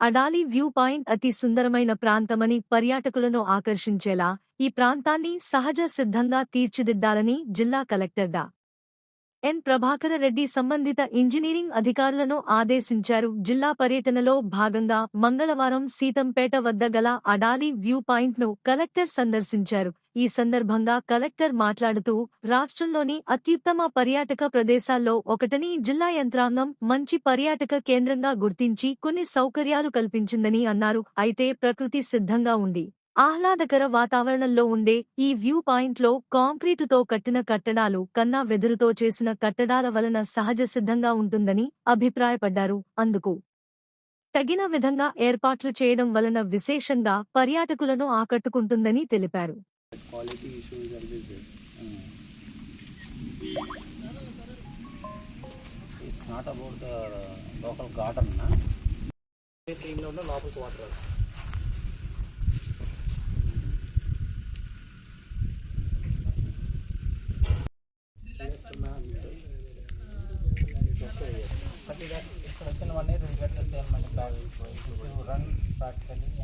అడాలి view point అతి సుందరమైన ప్రాంతమని పర్యాటకులను ఆకర్షించేలా ఈ ప్రాంతాన్ని సహజ సిద్ధంగా తీర్చిదిద్దాలని జిల్లా కలెక్టర్ డా. ఎన్. ప్రభాకర రెడ్డి సంబంధిత ఇంజనీరింగ్ అధికారులను ఆదేశించారు. జిల్లా పర్యటనలో భాగంగా మంగళవారం సీతంపేట వద్ద గల అడాలి వ్యూ పాయింట్ను కలెక్టర్ సందర్శించారు. ఈ సందర్భంగా కలెక్టర్ మాట్లాడుతూ రాష్ట్రంలోని అత్యుత్తమ పర్యాటక ప్రదేశాల్లో ఒకటని జిల్లా యంత్రాంగం మంచి పర్యాటక కేంద్రంగా గుర్తించి కొన్ని సౌకర్యాలు కల్పించిందని అన్నారు. అయితే ప్రకృతి సిద్ధంగా ఉంది. ఆహ్లాదకర వాతావరణంలో ఉండే ఈ వ్యూ పాయింట్లో కాంక్రీటుతో కట్టిన కట్టడాలు కన్నా వెదురుతో చేసిన కట్టడాల వలన సహజ సిద్ధంగా ఉంటుందని అభిప్రాయపడ్డారు అందుకు తగిన విధంగా ఏర్పాట్లు చేయడం వలన విశేషంగా పర్యాటకులను ఆకట్టుకుంటుందని తెలిపారు that instruction one is regardless same manipulation run practically and